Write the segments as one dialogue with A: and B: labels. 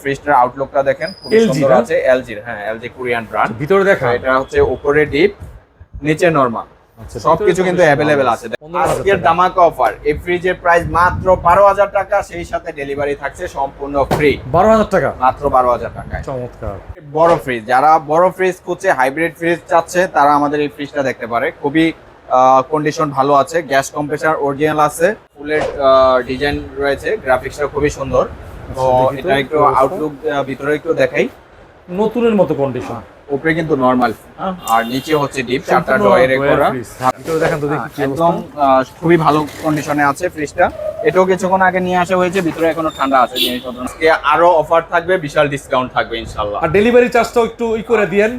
A: ফ্রিজটার আউটলুকটা দেখেন খুব সুন্দর আছে এলজির হ্যাঁ এলজি কোরিয়ান ব্র্যান্ড
B: ভিতরে দেখা।
A: এটা হচ্ছে উপরে ডিপ নিচে নরমাল
B: আচ্ছা,
A: সবকিছু কিন্তু অ্যাভেলেবেল আছে। আজকের
B: টাকা।
A: দামাকা অফার এই ফ্রিজের প্রাইস মাত্র বারো হাজার টাকা সেই সাথে ডেলিভারি থাকছে সম্পূর্ণ ফ্রি
B: বারো হাজার টাকা?
A: মাত্র বারো হাজার টাকায়।
B: চমৎকার।
A: বড় ফ্রিজ যারা বড় ফ্রিজ খুঁজছে হাইব্রিড ফ্রিজ চাচ্ছে তারা আমাদের এই ফ্রিজটা দেখতে পারে। খুবই কন্ডিশন ভালো আছে। গ্যাস কম্প্রেসার অরিজিনাল আছে। ফুলের ডিজাইন রয়েছে। গ্রাফিক্সটা খুবই সুন্দর। তো এটা একটু আউটলুক ভিতরে একটু দেখাই।
B: নতুনের মতো কন্ডিশন
A: উপরে কিন্তু নর্মাল আর নিচে হচ্ছে ডিপ চারটা ড্রয়ারে করা।
B: ভিতরে দেখেন তো দেখি কি
A: একদম খুবই ভালো কন্ডিশনে আছে ফ্রিজটা এটাও কিছুক্ষণ আগে নিয়ে আসা হয়েছে ভিতরে এখনও ঠান্ডা আছে জিনিসপত্র আরও অফার থাকবে বিশাল ডিসকাউন্ট থাকবে ইনশাল্লাহ
B: আর ডেলিভারি চার্জটাও একটু ই করে দিয়েন।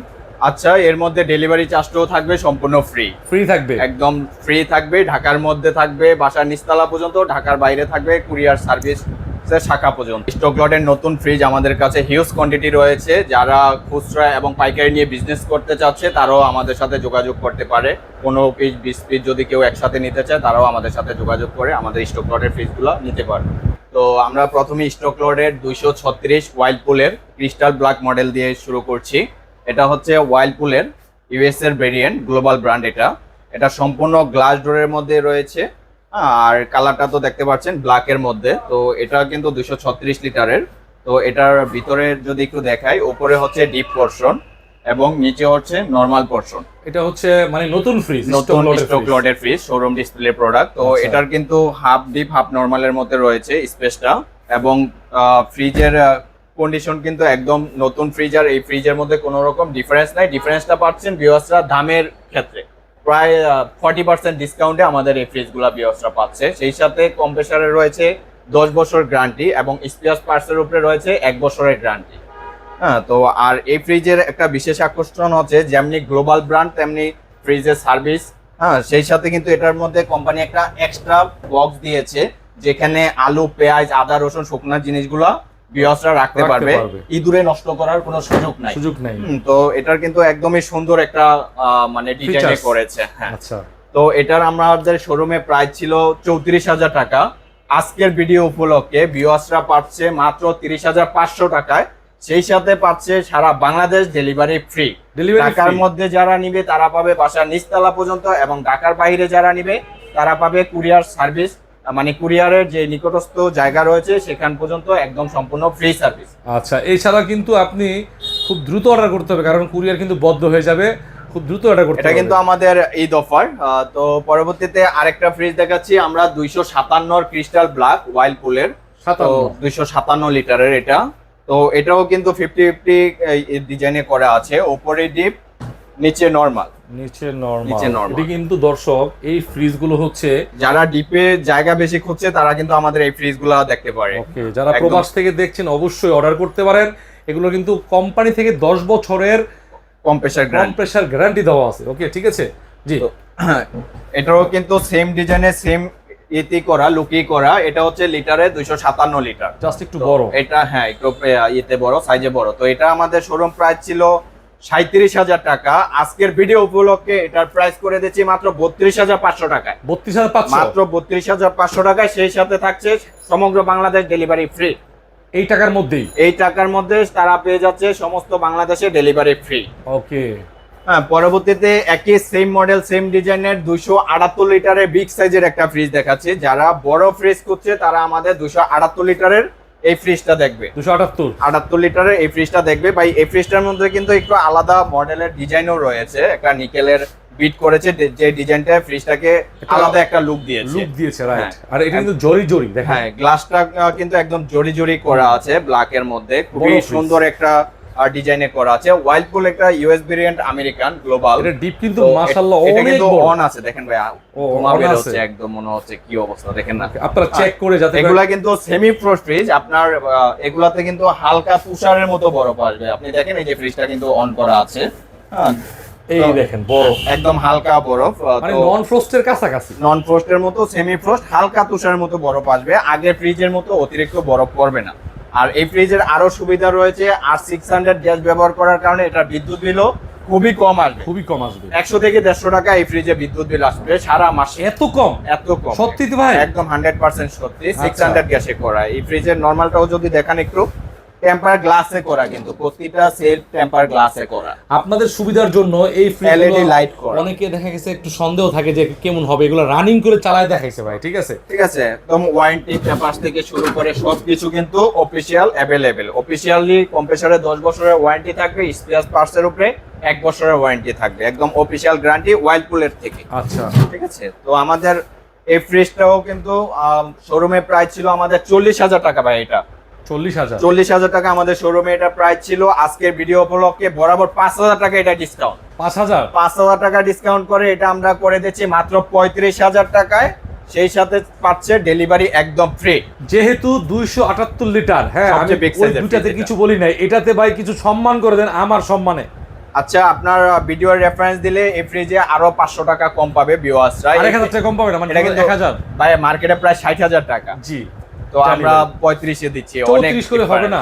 A: আচ্ছা এর মধ্যে ডেলিভারি চার্জটাও থাকবে সম্পূর্ণ ফ্রি
B: ফ্রি থাকবে?
A: একদম ফ্রি থাকবে ঢাকার মধ্যে থাকবে বাসার নিচতলা পর্যন্ত ঢাকার বাইরে থাকবে কুরিয়ার সার্ভিস শাখা পর্যন্ত। স্টক লটের নতুন ফ্রিজ আমাদের কাছে হিউজ কোয়ান্টিটি রয়েছে। যারা খুচরা এবং পাইকারি নিয়ে বিজনেস করতে চাচ্ছে, তারাও আমাদের সাথে যোগাযোগ করতে পারে। কোনো পিস বিশ পিস যদি কেউ একসাথে নিতে চায়, তারাও আমাদের সাথে যোগাযোগ করে আমাদের স্টক লটের ফ্রিজগুলো নিতে পারবে। তো আমরা প্রথমে স্টক লটের দুইশো ছত্রিশ ওয়াইল্ডপুলের ক্রিস্টাল ব্ল্যাক মডেল দিয়ে শুরু করছি। এটা হচ্ছে ওয়াইল্ডপুলের ইউএস এর ভেরিয়েন্ট গ্লোবাল ব্র্যান্ড এটা। এটা সম্পূর্ণ গ্লাস ডোরের মধ্যে রয়েছে। আর কালারটা তো দেখতে পাচ্ছেন ব্ল্যাক এর মধ্যে। তো এটা কিন্তু দুশো ছত্রিশ লিটারের। তো এটার ভিতরে যদি একটু দেখাই উপরে হচ্ছে ডিপ পোর্শন এবং নিচে হচ্ছে নর্মাল পোর্শন
B: এটা হচ্ছে মানে নতুন ফ্রিজ
A: নতুন স্টক লটের ফ্রিজ শোরুম ডিসপ্লে প্রোডাক্ট তো
B: আচ্ছা।
A: এটার কিন্তু হাফ ডিপ হাফ নর্মালের মধ্যে রয়েছে স্পেসটা এবং ফ্রিজের কন্ডিশন কিন্তু একদম নতুন ফ্রিজ আর এই ফ্রিজের মধ্যে কোনো রকম ডিফারেন্স নাই। ডিফারেন্সটা পাচ্ছেন বিওয়াসরা দামের ক্ষেত্রে। প্রায় ফর্টি পার্সেন্ট ডিসকাউন্টে আমাদের এই ফ্রিজগুলা বিওয়াসরা পাচ্ছে। সেই সাথে কম্প্রেসারে রয়েছে দশ বছর গ্যারান্টি এবং স্পিয়াস পার্টসের উপরে রয়েছে এক বছরের গ্যারান্টি হ্যাঁ তো আর এই ফ্রিজের একটা বিশেষ আকর্ষণ হচ্ছে, যেমনি গ্লোবাল ব্র্যান্ড তেমনি ফ্রিজের সার্ভিস হ্যাঁ সেই সাথে কিন্তু এটার মধ্যে কোম্পানি একটা এক্সট্রা বক্স দিয়েছে, যেখানে আলু, পেঁয়াজ, আদা, রসুন, শুকনো জিনিসগুলো বিয়সরা রাখতে পারবে। ইঁদুরে নষ্ট করার কোনো সুযোগ নাই।
B: সুযোগ নাই।
A: তো এটার কিন্তু একদমই সুন্দর একটা মানে ডিজাইন করেছে হ্যাঁ।
B: আচ্ছা।
A: তো এটার আমাদের শোরুমে প্রাইস ছিল চৌত্রিশ হাজার টাকা। আজকের ভিডিও উপলক্ষে পাচ্ছে মাত্র তিরিশ হাজার পাঁচশো টাকায়। সেই সাথে পাচ্ছে সারা বাংলাদেশ ডেলিভারি ফ্রি
B: ডেলিভারি
A: ঢাকার মধ্যে যারা নিবে তারা পাবে বাসার নিচতলা পর্যন্ত এবং ঢাকার বাইরে যারা নিবে তারা পাবে কুরিয়ার সার্ভিস মানে কুরিয়ারের যে নিকটস্থ জায়গা রয়েছে সেখান পর্যন্ত একদম সম্পূর্ণ ফ্রি সার্ভিস
B: আচ্ছা এছাড়া কিন্তু আপনি খুব দ্রুত অর্ডার করতে হবে কারণ কুরিয়ার কিন্তু বদ্ধ হয়ে যাবে। খুব দ্রুত অর্ডার করতে
A: এটা কিন্তু আমাদের ঈদ অফার তো পরবর্তীতে আরেকটা ফ্রিজ দেখাচ্ছি আমরা দুইশো সাতান্নর ক্রিস্টাল ব্ল্যাক ওয়াইল্ড পুলের তো
B: সাতান্ন।
A: দুইশো সাতান্ন লিটারের এটা। তো এটাও কিন্তু ফিফটি ফিফটি ডিজাইনে করা আছে। ওপরে ডিপ নিচে নর্মাল
B: নিচে নরমাল। এটি কিন্তু দর্শক এই ফ্রিজগুলো হচ্ছে
A: যারা ডিপে জায়গা বেশি খুঁজছে তারা কিন্তু আমাদের এই ফ্রিজগুলো দেখতে পারে।
B: ওকে যারা। প্রবাস থেকে দেখছেন অবশ্যই অর্ডার করতে পারেন। এগুলো কিন্তু কোম্পানি থেকে দশ বছরের
A: কম্প্রেসার গ্র্যান্ড
B: কম্প্রেসার গ্যারান্টি দেওয়া আছে। ওকে ঠিক আছে? জি।
A: এটাও কিন্তু সেম ডিজাইনে সেম এতে করা লুকি করা। এটা হচ্ছে লিটারে দুইশো সাতান্ন লিটার
B: জাস্ট একটু বড়।
A: এটা হ্যাঁ একটু ইয়েতে বড় সাইজে বড়। তো এটা আমাদের শোরুম প্রাইস ছিল সাঁত্রিশ হাজার টাকা। আজকের ভিডিও উপলক্ষে এটার প্রাইস করে দিচ্ছি মাত্র বত্রিশ হাজার পাঁচশো টাকায়।
B: বত্রিশ হাজার
A: মাত্র বত্রিশ হাজার পাঁচশো টাকায় সেই সাথে থাকছে সমগ্র বাংলাদেশ ডেলিভারি ফ্রি
B: এই টাকার মধ্যেই?
A: এই টাকার মধ্যে তারা পেয়ে যাচ্ছে সমস্ত বাংলাদেশে ডেলিভারি ফ্রি
B: ওকে
A: হ্যাঁ পরবর্তীতে একই সেম মডেল সেম ডিজাইনের দুশো আটাত্তর লিটারের বিগ সাইজের একটা ফ্রিজ দেখাচ্ছি। যারা বড় ফ্রিজ করছে তারা আমাদের দুশো আটাত্তর লিটারের এই ফ্রিজটা দেখবে।
B: দুশো আটাত্তর।
A: আটাত্তর লিটারের এই ফ্রিজটা দেখবে। ভাই এই ফ্রিজটার মধ্যে কিন্তু একটু আলাদা মডেলের ডিজাইনও রয়েছে। একটা নিকেলের বিট করেছে যে- ডিজাইনটা ফ্রিজটাকে
B: একটা
A: আলাদা একটা লুক দিয়েছে।
B: লুক দিয়েছে রাইট
A: হ্যাঁ।
B: আর এটা কিন্তু জরি জরি দেখেন।
A: হ্যাঁ গ্লাসটা কিন্তু একদম জরি জরি করা আছে ব্ল্যাক এর মধ্যে খুবই সুন্দর একটা ডিজাইনে করা আছে। ওয়াইল্ডপুল একটা ইউএস ভেরিয়েন্ট আমেরিকান গ্লোবাল
B: এটা ডিপ কিন্তু মাশাআল্লাহ অনেক বড়।
A: অন আছে দেখেন ভাই বের হচ্ছে একদম মনে হচ্ছে কি অবস্থা দেখেন না।
B: আপনারা চেক করে যাতে
A: এগুলা কিন্তু সেমি ফ্রোস্ট ফ্রিজ আপনার এগুলাতে কিন্তু হালকা তুষারের মতো বরফ আসবে। আপনি দেখেন এই যে ফ্রিজটা কিন্তু অন করা আছে। হ্যাঁ,
B: এই দেখেন বড়
A: একদম হালকা বরফ
B: মানে নন ফ্রস্টের কাছাকাছি।
A: নন ফ্রোস্টের মতো সেমি ফ্রোস্ট হালকা তুষারের মতো বরফ আসবে। আগের ফ্রিজের মতো অতিরিক্ত বরফ পড়বে না। আর এই ফ্রিজের আরও সুবিধা রয়েছে আর সিক্স হান্ড্রেড গ্যাস ব্যবহার করার কারণে এটা বিদ্যুৎ বিলও খুবই কম আসবে।
B: খুবই কম আসবে।
A: একশো থেকে দেড়শো টাকা এই ফ্রিজে বিদ্যুৎ বিল আসবে সারা মাসে।
B: এত কম?
A: এত কম।
B: সত্যি তো ভাই?
A: একদম হান্ড্রেড পার্সেন্ট সত্যি। সিক্স। হান্ড্রেড গ্যাসে করা এই ফ্রিজের নর্মালটাও যদি দেখান একটু। টেম্পার গ্লাসে করা কিন্তু প্রতিটা সেট টেম্পার গ্লাসে করা।
B: আপনাদের সুবিধার জন্য এই
A: LED light করা।
B: অনেকে দেখা গেছে একটু সন্দেহ থাকে যে কেমন হবে এগুলো রানিং করে চালায় দেখাইছে ভাই ঠিক আছে?
A: ঠিক আছে একদম ওয়ারেন্টি পেপার থেকে শুরু করে সবকিছু কিন্তু অফিসিয়াল অ্যাভেলেবেল অফিসিয়ালি কম্প্রেসারে দশ বছরের ওয়ারেন্টি থাকবে স্পেয়ার পার্টসের উপরে এক বছরের ওয়ারেন্টি থাকবে। একদম অফিসিয়াল গ্যারান্টি ওয়াইল্ডপুলের থেকে।
B: আচ্ছা।
A: ঠিক আছে তো আমাদের এই ফ্রিজটাও কিন্তু শোরুমে প্রাইস ছিল আমাদের চল্লিশ হাজার টাকা ভাই এটা।
B: চল্লিশ হাজার।
A: টাকা আমাদের শোরুমে এটা প্রাইস ছিল। আজকের ভিডিও উপলক্ষে বরাবর পাঁচ হাজার টাকা এটা ডিসকাউন্ট
B: পাঁচ হাজার?
A: পাঁচ হাজার টাকা ডিসকাউন্ট করে এটা আমরা করে দিচ্ছি মাত্র পঁয়ত্রিশ হাজার টাকায়। সেই সাথে পাচ্ছে ডেলিভারি একদম ফ্রি
B: যেহেতু দুইশো আটাত্তর লিটার হ্যাঁ আমি দুইটাতে কিছু বলি নাই। এটাতে ভাই কিছু সম্মান করে দেন আমার সম্মানে।
A: আচ্ছা আপনার ভিডিওর রেফারেন্স দিলে এই ফ্রিজে আরও পাঁচশো টাকা কম পাবে ভিউয়ার্সরা
B: আরেক হাজার টাকা কম পাবে না? মানে
A: এটা কিন্তু
B: এক
A: ভাই মার্কেটে প্রায় ষাট হাজার টাকা।
B: জি।
A: তো আমরা পঁয়ত্রিশে দিচ্ছি অনেক
B: করে হবে না?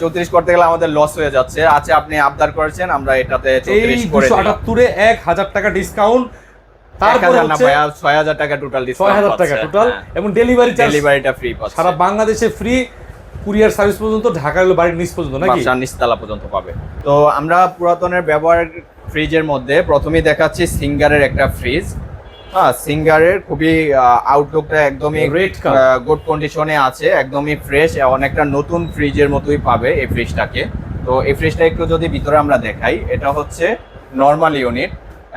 A: চৌত্রিশ করতে গেলে আমাদের লস হয়ে যাচ্ছে। আচ্ছা আপনি আবদার করেছেন আমরা এটাতে চৌত্রিশ করে
B: আটাত্তরে এক হাজার টাকা ডিসকাউন্ট
A: টাকা টোটাল
B: টাকা টোটাল এবং ডেলিভারি
A: ডেলিভারিটা ফ্রি
B: সারা বাংলাদেশে ফ্রি কুরিয়ার সার্ভিস পর্যন্ত ঢাকা হলো বাড়ির নিচ পর্যন্ত নাকি?
A: বাসার নিচতলা পর্যন্ত পাবে। তো আমরা পুরাতনের ব্যবহার ফ্রিজের মধ্যে প্রথমেই দেখাচ্ছি সিঙ্গারের একটা ফ্রিজ হ্যাঁ সিঙ্গারের খুবই আউটলুকটা একদমই
B: Red
A: গুড কন্ডিশনে আছে একদমই ফ্রেশ অনেকটা নতুন ফ্রিজের মতোই পাবে এই ফ্রিজটাকে তো এই ফ্রিজটা একটু যদি ভিতরে আমরা দেখাই এটা হচ্ছে নর্মাল ইউনিট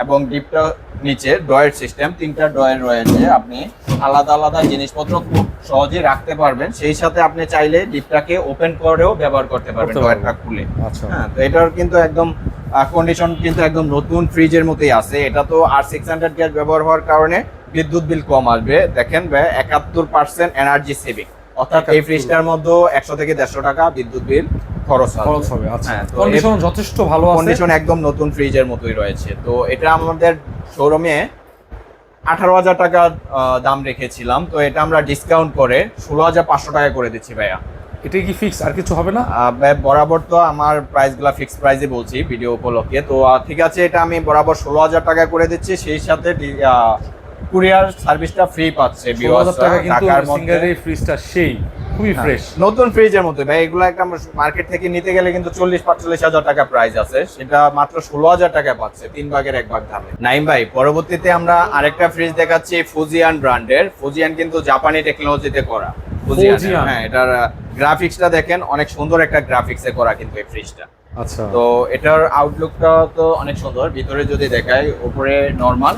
A: এবং ডিপটা নিচে ডয়ের সিস্টেম তিনটা ডয়ের রয়েছে। আপনি আলাদা আলাদা জিনিসপত্র খুব সহজে রাখতে পারবেন। সেই সাথে আপনি চাইলে ডিপটাকে ওপেন করেও ব্যবহার করতে পারবেন ড্রয়ারটা খুলে।
B: আচ্ছা।
A: হ্যাঁ তো এটার কিন্তু একদম কন্ডিশন কিন্তু একদম নতুন ফ্রিজের মতোই আছে। এটা তো আর সিক্স হান্ড্রেড গ্যাস ব্যবহার হওয়ার কারণে বিদ্যুৎ বিল কম আসবে। দেখেন একাত্তর পার্সেন্ট এনার্জি সেভিং অর্থাৎ এই ফ্রিজটার মধ্যে একশো থেকে দেড়শো টাকা বিদ্যুৎ বিল খরচ
B: খরচ হবে আচ্ছা।
A: হ্যাঁ, তো
B: কন্ডিশন যথেষ্ট ভালো আছে।
A: কন্ডিশন একদম নতুন ফ্রিজের মতোই রয়েছে। তো এটা আমাদের শোরুমে আঠারো হাজার টাকা দাম রেখেছিলাম। তো এটা আমরা ডিসকাউন্ট করে ষোলো হাজার পাঁচশো টাকা করে দিচ্ছি ভাইয়া।
B: এটা কি ফিক্স আর কিছু হবে না?
A: বরাবর তো আমার প্রাইসগুলো ফিক্স প্রাইসে বলছি ভিডিও উপলক্ষে। তো ঠিক আছে এটা আমি বরাবর ষোলো হাজার টাকা করে দিচ্ছি। সেই সাথে কুরিয়ার সার্ভিসটা ফ্রি পাচ্ছে
B: ষোলো হাজার
A: viewers রা
B: টাকা কিন্তু
A: ঢাকার মধ্যে।
B: ফ্রিজটা সেই খুবই
A: হ্যাঁ,
B: ফ্রেশ
A: নতুন ফ্রিজের মতো ভাই এগুলো একটা মার্কেট থেকে নিতে গেলে কিন্তু চল্লিশ পাঁচচল্লিশ হাজার টাকা প্রাইস আছে। সেটা মাত্র ষোলো হাজার টাকা পাচ্ছে তিন ভাগের এক ভাগ দামে। নাইম ভাই পরবর্তীতে আমরা আরেকটা ফ্রিজ দেখাচ্ছি ফুজিয়ান ব্র্যান্ডের ফুজিয়ান কিন্তু জাপানি টেকনোলজিতে করা। Fujian
B: Fujian.
A: হ্যাঁ এটার গ্রাফিক্সটা দেখেন অনেক সুন্দর একটা গ্রাফিক্সে করা কিন্তু এই ফ্রিজটা
B: আচ্ছা।
A: তো এটার আউটলুকটা তো অনেক সুন্দর। ভিতরে যদি দেখাই উপরে নর্মাল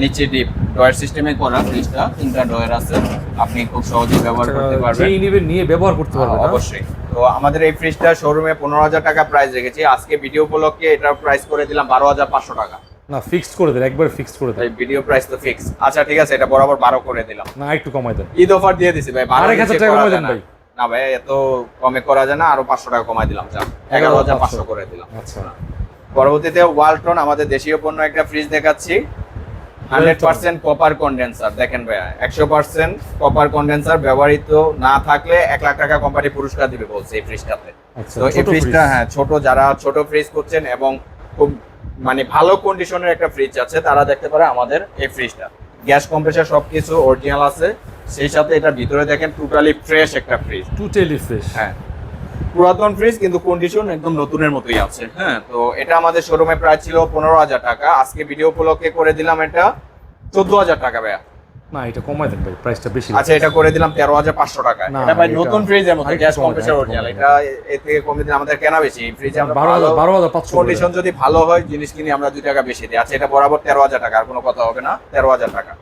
A: নিচে ডিপ ডয়ার সিস্টেমে করা ফ্রিজটা তিনটা ডয়ার আছে। আপনি খুব সহজেই ব্যবহার করতে পারবেন।
B: যেই নিবে নিয়ে ব্যবহার করতে পারবে
A: হ্যাঁ, অবশ্যই। তো আমাদের এই ফ্রিজটা শোরুমে পনেরো হাজার টাকা প্রাইস রেখেছি। আজকে ভিডিও উপলক্ষে এটার প্রাইস করে দিলাম বারো হাজার পাঁচশো টাকা।
B: না ফিক্সড করে দেন একবার ফিক্সড করে দেন।
A: ভিডিও প্রাইস তো ফিক্স আচ্ছা ঠিক আছে এটা বরাবর বারো করে দিলাম।
B: না একটু কমাই দেন।
A: ঈদ অফার দিয়ে দিছি ভাই বারো
B: আরেক হাজার
A: নিচে
B: টাকা কমাই দেন। ভাই।
A: না ভাই এত কমে করা যায় না আরও পাঁচশো টাকা কমাই দিলাম যা। এগারো হাজার পাঁচশো করে দিলাম।
B: আচ্ছা।
A: পরবর্তীতে ওয়ালটন আমাদের দেশীয় পণ্য একটা ফ্রিজ দেখাচ্ছি। হান্ড্রেড পার্সেন্ট কপার কন্ডেন্সার দেখেন ভাইয়া একশো পার্সেন্ট কপার কন্ডেন্সার ব্যবহৃত না থাকলে এক লাখ টাকা কোম্পানি পুরস্কার দিবে বলছে এই ফ্রিজটাতে
B: আচ্ছা
A: তো এই ফ্রিজটা হ্যাঁ ছোট যারা ছোট ফ্রিজ করছেন এবং খুব মানে ভালো কন্ডিশনের একটা ফ্রিজ আছে তারা দেখতে পারে আমাদের এই ফ্রিজটা গ্যাস কম্প্রেসার সবকিছু অরিজিনাল আছে সেই সাথে এটার ভিতরে দেখেন টোটালি ফ্রেশ একটা ফ্রিজ
B: টোটালি ফ্রেশ
A: হ্যাঁ পুরাতন ফ্রিজ কিন্তু কন্ডিশন একদম নতুনের মতোই আছে। হ্যাঁ তো এটা আমাদের শোরুমে প্রায় ছিল পনেরো হাজার টাকা। আজকে ভিডিও উপলক্ষে করে দিলাম এটা চোদ্দ হাজার টাকা ভাইয়া।
B: না এটা কমাই দেন ভাই প্রাইসটা বেশি
A: আচ্ছা এটা করে দিলাম তেরো হাজার পাঁচশো টাকা।
B: না,
A: এটা ভাই নতুন ফ্রিজের মতো গ্যাস কম্প্রেসার অরিজিনাল এটা এর থেকে কমে দিলে আমাদের কেনা বেশি। ফ্রিজে আমরা
B: বারো হাজার বারো হাজার পাঁচশো
A: কন্ডিশন যদি ভালো হয় জিনিস কিনে আমরা দুই টাকা বেশি দিই। আচ্ছা এটা বরাবর তেরো হাজার টাকা আর কোনো কথা হবে না। তেরো হাজার টাকা।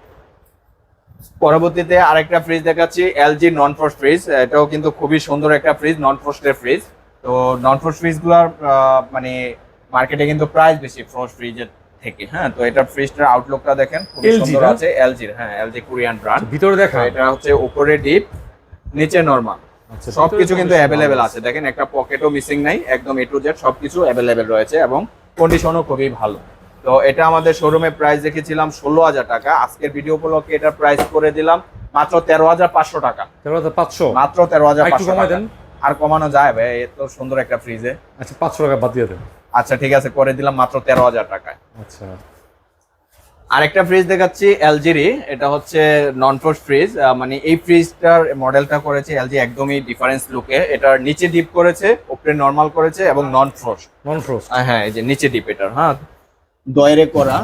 A: পরবর্তীতে আরেকটা ফ্রিজ দেখাচ্ছি এলজি নন ফ্রস্ট ফ্রিজ এটাও কিন্তু খুবই সুন্দর একটা ফ্রিজ নন ফ্রস্টের ফ্রিজ তো নন ফ্রস্ট ফ্রিজগুলোর মানে মার্কেটে কিন্তু প্রাইস বেশি ফ্রস্ট ফ্রিজের থেকে হ্যাঁ? তো এটার ফ্রিজটার আউটলুকটা দেখেন
B: LG
A: সুন্দর? আছে এলজির হ্যাঁ এলজি কোরিয়ান ব্র্যান্ড
B: ভিতরে দেখা।
A: এটা হচ্ছে উপরে ডিপ নিচে নরমাল
B: আচ্ছা
A: সবকিছু কিন্তু অ্যাভেলেবেল আছে। দেখেন একটা পকেটও মিসিং নাই একদম এ টু জেড সবকিছু অ্যাভেলেবেল রয়েছে এবং কন্ডিশনও খুবই ভালো। তো এটা আমাদের শোরুমে প্রাইস রেখেছিলাম ষোলো হাজার টাকা। আজকের ভিডিও উপলক্ষে এটা প্রাইস করে দিলাম মাত্র তেরো হাজার পাঁচশো টাকা।
B: তেরো হাজার পাঁচশো?
A: মাত্র তেরো হাজার পাঁচশো আর কমানো যায় ভাই এত সুন্দর একটা ফ্রিজে
B: আচ্ছা পাঁচশো টাকা বাদ দিয়ে দেন।
A: আচ্ছা ঠিক আছে করে দিলাম মাত্র তেরো হাজার টাকায়।
B: আচ্ছা।
A: আরেকটা ফ্রিজ দেখাচ্ছি এলজিরই এটা হচ্ছে নন ফ্রোস্ট ফ্রিজ মানে এই ফ্রিজটার মডেলটা করেছে এলজি একদমই ডিফারেন্স লুকে এটার নিচে ডিপ করেছে উপরে নর্মাল করেছে এবং নন ফ্রোস্ট
B: নন ফ্রোস্ট
A: হ্যাঁ এই যে নিচে ডিপ এটার হ্যাঁ। ডয়ারে করা।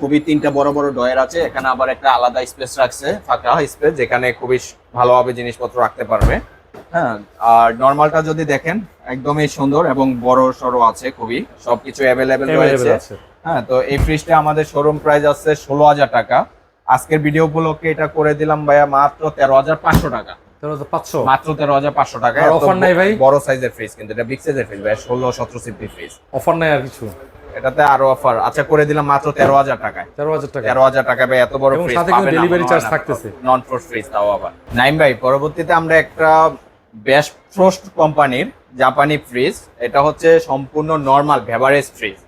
A: খুবই তিনটা বড় বড় ডয়ার আছে। এখানে আবার একটা আলাদা স্পেস রাখছে ফাঁকা স্পেস যেখানে খুবই ভালোভাবে জিনিসপত্র রাখতে পারবে। হ্যাঁ আর নর্মালটা যদি দেখেন একদমই সুন্দর এবং বড় সড়ো আছে খুবই। সবকিছু অ্যাভেলেবেল রয়েছে। হ্যাঁ তো এই ফ্রিজটা আমাদের শোরুম প্রাইস আছে ষোলো হাজার টাকা। আজকের ভিডিও উপলক্ষে এটা করে দিলাম ভাইয়া মাত্র তেরো হাজার পাঁচশো টাকা। মাত্র তেরো হাজার পাঁচশো টাকা। এত
B: নাই ভাই?
A: বড় সাইজের ফ্রিজ কিন্তু এটা বিগ সাইজের ফ্রিজ ভাই ষোলো সতেরো সিপি ফ্রিজ
B: অফার নাই আর কিছু?
A: এটাতে আরও অফার আচ্ছা করে দিলাম মাত্র তেরো হাজার টাকায়।
B: তেরো হাজার টাকা
A: তেরো হাজার টাকা ভাই এত বড় ফ্রিজ
B: সাথে কিন্তু delivery charge থাকতেছে।
A: নন ফ্রোস্ট ফ্রিজ তাও আবার। নাইম ভাই পরবর্তীতে আমরা একটা বেস্ট ফ্রোস্ট কোম্পানির জাপানি ফ্রিজ এটা হচ্ছে সম্পূর্ণ নর্মাল ভেভারেজ ফ্রিজ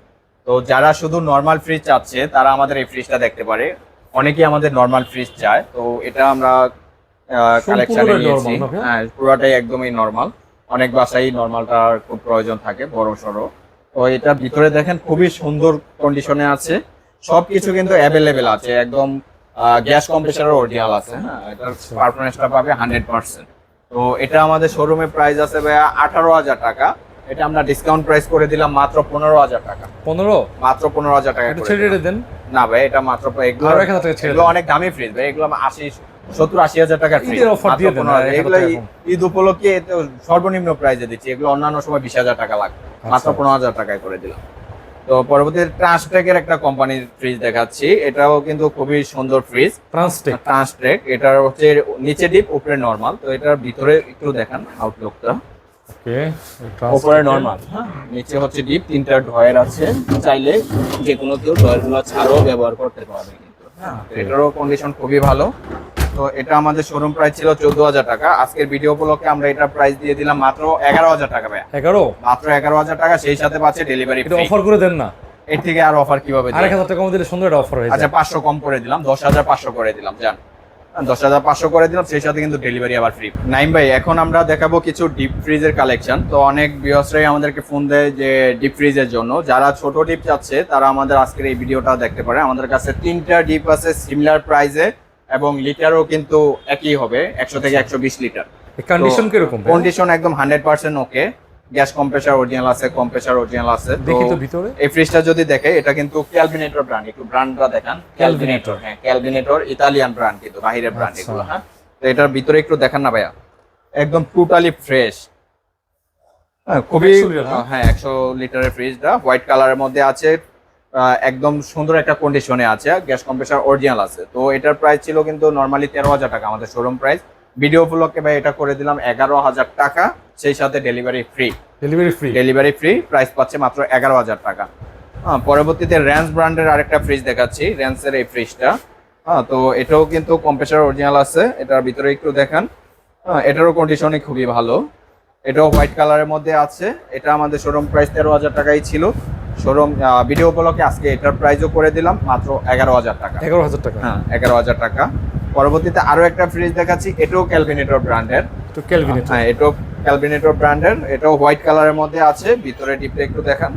A: তো যারা শুধু নর্মাল ফ্রিজ চাচ্ছে তারা আমাদের এই ফ্রিজটা দেখতে পারে। অনেকেই আমাদের নর্মাল ফ্রিজ চায়। তো এটা আমরা কালেকশনে নিয়েছি। হ্যাঁ পুরোটাই একদমই নর্মাল অনেক বাসায় নর্মালটার খুব প্রয়োজন থাকে বড় সড়ো তো এটা ভিতরে দেখেন খুবই সুন্দর কন্ডিশনে আছে। সবকিছু কিন্তু অ্যাভেলেবেল আছে। একদম গ্যাস কম্প্রেসার অরিজিনাল আছে হ্যাঁ? এটার। পারফরমেন্সটা পাবে হান্ড্রেড পার্সেন্ট তো এটা আমাদের শোরুমে প্রাইস আছে ভাইয়া আঠারো হাজার টাকা। এটা আমরা ডিসকাউন্ট প্রাইস করে দিলাম মাত্র পনেরো হাজার টাকা।
B: পনেরো?
A: মাত্র পনেরো হাজার টাকা
B: ছেড়ে। দেন।
A: না ভাই এটা মাত্র এগুলো অনেক দামি ফ্রিজ ভাই। এগুলো আমার আশি সত্তর আশি হাজার ফ্রিজ
B: ঈদের offer দিয়ে দেন, আর
A: এগুলো ঈদ- উপলক্ষে সর্বনিম্ন প্রাইসে দিচ্ছি। এগুলো অন্যান্য সময় বিশ হাজার টাকা লাগবে। মাত্র
B: আচ্ছা।
A: পনেরো হাজার টাকায় করে দিলাম। তো পরবর্তী ট্রান্সট্রেকের একটা কোম্পানির ফ্রিজ দেখাচ্ছি। এটাও কিন্তু খুবই সুন্দর ফ্রিজ
B: ট্রান্সটেক
A: ট্রান্সট্রেক এটার হচ্ছে নিচে ডিপ উপরে নর্মাল তো এটার ভিতরে একটু দেখান আউটলুকটা
B: ওকে
A: উপরে নর্মাল নিচে হচ্ছে ডিপ তিনটা ড্রয়ার আছে। চাইলে যে কোনো কেউ ড্রয়ারগুলো ছাড়াও ব্যবহার করতে পারবে কিন্তু হ্যাঁ, এটারও কন্ডিশন খুবই ভালো। তো এটা আমাদের শোরুম প্রাইস ছিল চোদ্দ হাজার টাকা। আজকের ভিডিও উপলক্ষে আমরা এটার প্রাইস দিয়ে দিলাম মাত্র এগারো হাজার টাকা ভাইয়া।
B: এগারো?
A: মাত্র এগারো হাজার টাকা সেই সাথে পাচ্ছে ডেলিভারি
B: অফার করে দেন না।
A: এর থেকে আর অফার কীভাবে?
B: আরেক হাজার টাকা আমাদের সুন্দর একটা অফার হয়ে
A: আচ্ছা পাঁচশো কম করে দিলাম দশ হাজার পাঁচশো করে দিলাম জান। দশ হাজার পাঁচশো করে দিলাম সেই সাথে কিন্তু ডেলিভারি আবার ফ্রি নাইম ভাই এখন আমরা দেখাবো কিছু ডিপ ফ্রিজের কালেকশন তো অনেক বিয়সরাই আমাদেরকে ফোন দেয় যে ডিপ ফ্রিজের জন্য। যারা ছোট ডিপ চাচ্ছে তারা আমাদের আজকের এই ভিডিওটা দেখতে পারে। আমাদের কাছে তিনটা ডিপ আছে সিমিলার প্রাইসে এবং লিটারও কিন্তু একই হবে একশো থেকে একশো বিশ লিটার।
B: কন্ডিশন কীরকম
A: কন্ডিশন একদম hundred percent okay gas compressor original আছে কম্প্রেসার অরিজিনাল আছে।
B: দেখি তো ভিতরে।
A: এই ফ্রিজটা যদি দেখে এটা কিন্তু ক্যালভিনেটর ব্র্যান্ড একটু ব্র্যান্ডটা দেখান। ক্যালভিনেটর হ্যাঁ ক্যালভিনেটর ইতালিয়ান ব্র্যান্ড কিন্তু বাহিরের ব্র্যান্ড
B: আচ্ছা।
A: এগুলো হ্যাঁ। তো এটার ভিতরে একটু দেখান না ভাইয়া। একদম টোটালি ফ্রেশ হ্যাঁ খুবই
B: 100 লিটার না?
A: হ্যাঁ একশো লিটারের ফ্রিজটা হোয়াইট কালারের মধ্যে আছে একদম সুন্দর একটা কন্ডিশনে আছে গ্যাস কম্প্রেসার অরিজিনাল আছে। তো এটার প্রাইস ছিল কিন্তু নর্মালি তেরো হাজার টাকা আমাদের শোরুম প্রাইস ভিডিও উপলক্ষে ভাই এটা করে দিলাম এগারো হাজার টাকা সেই সাথে delivery free
B: delivery free
A: delivery free price পাচ্ছে মাত্র এগারো হাজার টাকা। হ্যাঁ পরবর্তীতে র্যান্স ব্র্যান্ডের আরেকটা ফ্রিজ দেখাচ্ছি র্যান্সের এই ফ্রিজটা হ্যাঁ তো এটাও কিন্তু কম্প্রেসার অরিজিনাল আছে এটার ভিতরে একটু দেখান। হ্যাঁ এটারও কন্ডিশনই খুবই ভালো। এটাও হোয়াইট কালারের মধ্যে আছে এটা আমাদের শোরুম প্রাইস তেরো হাজার টাকাই ছিল। শোরুম ভিডিও উপলক্ষে আজকে এটার প্রাইসও করে দিলাম মাত্র এগারো হাজার টাকা।
B: এগারো হাজার টাকা।
A: হ্যাঁ এগারো হাজার টাকা। পরবর্তীতে আরও একটা ফ্রিজ দেখাচ্ছি এটাও ক্যালভিনেটর ব্র্যান্ডের
B: তো ক্যালভিনেটর
A: হ্যাঁ এটাও ক্যালভিনেটর ব্র্যান্ডের এটাও হোয়াইট কালারের মধ্যে আছে ভিতরে ডিপটা একটু দেখান।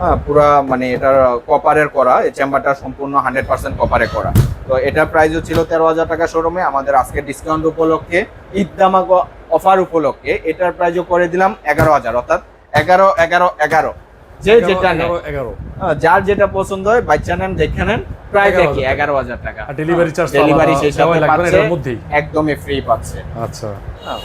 A: হ্যাঁ পুরা মানে এটার কপারের করা এই চেম্বারটা সম্পূর্ণ হান্ড্রেড পার্সেন্ট কপারে করা। তো এটার প্রাইসও ছিল তেরো হাজার টাকা শোরুমে আমাদের আজকে ডিসকাউন্ট উপলক্ষে ঈদ দামাক অফার উপলক্ষে এটার প্রাইসও করে দিলাম এগারো হাজার অর্থাৎ এগারো এগারো এগারো। যে যেটা নেন
B: এগারো।
A: যার যেটা পছন্দ হয় বাচ্চা নেন দেখে নেন
B: 11,000
A: একই এগারো হাজার টাকা।
B: charge তো
A: ডেলিভারি সেই সাথে পাচ্ছে একদমই ফ্রি পাচ্ছে।
B: আচ্ছা।
A: হ্যাঁ।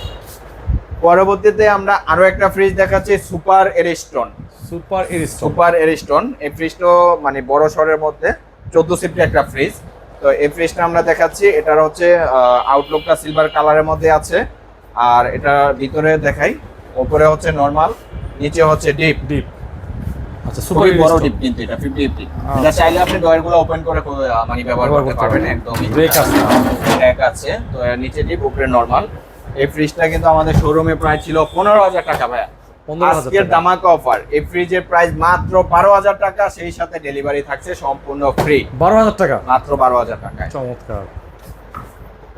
A: পরবর্তীতে আমরা আরও একটা ফ্রিজ দেখাচ্ছি super Ariston
B: super Ariston
A: super Ariston এই ফ্রিজটাও মানে বড় শহরের মধ্যে চোদ্দ সিফটি একটা ফ্রিজ তো এই ফ্রিজটা আমরা দেখাচ্ছি এটার হচ্ছে আউটলুকটা সিলভার কালারের মধ্যে আছে। আর এটা ভিতরে দেখাই ওপরে হচ্ছে নর্মাল নিচে হচ্ছে ডিপ
B: ডিপ আচ্ছা সুপার
A: বড় কিন্তু এটা ফিফটি ফিফটি এটা চাইলে আপনি ওপেন করে মানে ব্যবহার করতে পারবেন। একদমই।
B: Break আছে।
A: ব্রেক আছে। তো এর নিচে উপরে নর্মাল এই ফ্রিজটা কিন্তু আমাদের শোরুমে প্রায় ছিল পনেরো হাজার টাকা ভাইয়া। আজকের দামাকা অফার এই ফ্রিজের প্রাইস মাত্র বারো হাজার টাকা সেই সাথে ডেলিভারি থাকছে সম্পূর্ণ ফ্রি
B: বারো হাজার টাকা?
A: মাত্র বারো হাজার টাকায়।
B: চমৎকার।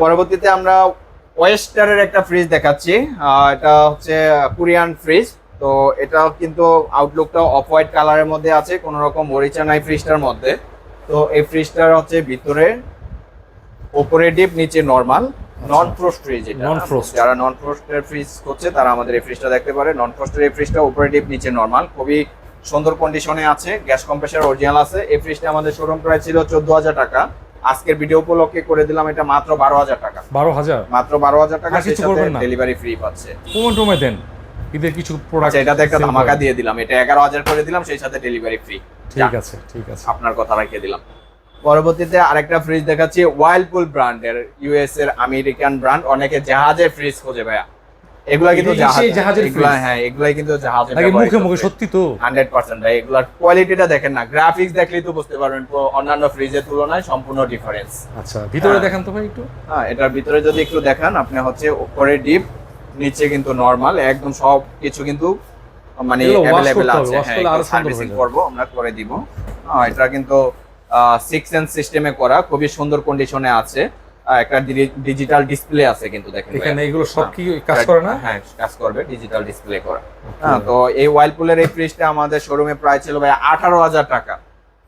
A: পরবর্তীতে আমরা ওয়েস্টারের একটা ফ্রিজ দেখাচ্ছি। এটা হচ্ছে কোরিয়ান ফ্রিজ তো এটা কিন্তু আউটলুকটা অফ হোয়াইট কালারের মধ্যে আছে কোনো রকম মরিচা নাই ফ্রিজটার মধ্যে। তো এই ফ্রিজটার হচ্ছে ভিতরে উপরে ডিপ নিচে নরমাল নন ফ্রোস্ট ফ্রিজ এটা।
B: Non-frost।
A: যারা নন ফ্রোস্টের ফ্রিজ করছে তারা আমাদের এই ফ্রিজটা দেখতে পারে। নন ফ্রোস্টের এই ফ্রিজটা উপরে ডিপ নিচে নরমাল খুবই সুন্দর কন্ডিশনে আছে গ্যাস কম্প্রেসার অরিজিনাল আছে। এই ফ্রিজটা আমাদের শোরুম প্রাইস ছিল চোদ্দ হাজার টাকা। আজকের ভিডিও উপলক্ষে করে দিলাম এটা মাত্র বারো হাজার টাকা।
B: বারো হাজার?
A: মাত্র বারো হাজার টাকা? ডেলিভারি ফ্রি পাচ্ছে।
B: কমে টমে দেন। ঈদের কিছু প্রোডাক্ট
A: আচ্ছা এটাতে একটা ধামাকা দিয়ে দিলাম। এটা এগারো হাজার করে দিলাম সেই সাথে ডেলিভারি ফ্রি
B: ঠিক আছে ঠিক আছে।
A: আপনার কথা রাখিয়ে দিলাম। পরবর্তীতে আরেকটা ফ্রিজ দেখাচ্ছি ওয়াইল্ডপুল ব্র্যান্ডের ইউএস এর আমেরিকান ব্র্যান্ড অনেকে জাহাজের ফ্রিজ খোঁজে ভাইয়া। এগুলা কিন্তু
B: জাহাজের
A: হ্যাঁ এগুলাই কিন্তু জাহাজে
B: নাকি মুখে মুখে সত্যি তো?
A: হান্ড্রেড পার্সেন্ট ভাই এগুলার কোয়ালিটিটা দেখেন না। গ্রাফিক্স দেখলেই তো বুঝতে পারবেন পুরো অন্যান্য ফ্রিজের তুলনায় সম্পূর্ণ ডিফারেন্স
B: আচ্ছা ভিতরে
A: হ্যাঁ।
B: দেখান তো ভাই একটু।
A: হ্যাঁ এটার ভিতরে যদি একটু দেখান আপনি হচ্ছে উপরে ডিপ নিচে কিন্তু নরমাল একদম সব কিছু কিন্তু মানে অ্যাভেলেবেল আছে। হ্যাঁ সার্ভিসিং করব আমরা করে দিব। এটা কিন্তু সিক্স সেন্স সিস্টেমে করা খুবই সুন্দর কন্ডিশনে আছে। একটা ডিজিটাল ডিসপ্লে আছে কিন্তু দেখেন
B: এখানে এগুলো সব
A: হ্যাঁ।
B: কি কাজ করে না?
A: হ্যাঁ কাজ করবে ডিজিটাল ডিসপ্লে করা। হ্যাঁ তো এই ওয়াইলপুলের এই ফ্রিজটা আমাদের শোরুমে প্রাইস ছিল ভাই আঠারো হাজার টাকা।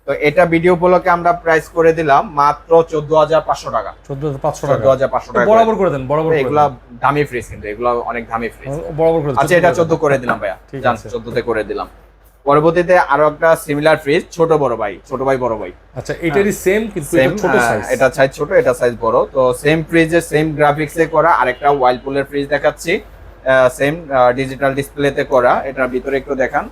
A: তো এটা ভিডিও উপলক্ষে আমরা প্রাইস করে দিলাম মাত্র চোদ্দ হাজার পাঁচশো টাকা।
B: চোদ্দ পাঁচশো
A: চোদ্দ
B: টাকা
A: হাজার পাঁচশো টাকা
B: বরাবর করে দেন বরাবর
A: এগুলা দামি ফ্রিজ কিন্তু এগুলো অনেক দামি ফ্রিজ
B: বরাবর করে
A: আচ্ছা এটা
B: 14
A: চোদ্দ করে দিলাম ভাইয়া। চোদ্দতে করে দিলাম। পরবর্তীতে আরও একটা সিমিলার ফ্রিজ ছোট বড় ভাই ছোট ভাই বড় ভাই।
B: আচ্ছা এটারই সেম কিন্তু
A: সেম
B: এটা ছোট সাইজ
A: এটা সাইজ ছোট এটা সাইজ বড়। তো সেম ফ্রিজে সেম গ্রাফিক্সে করা আরেকটা ওয়াইলপুলের ফ্রিজ দেখাচ্ছি। সেম ডিজিটাল ডিসপ্লেতে করা। এটার ভিতরে একটু দেখান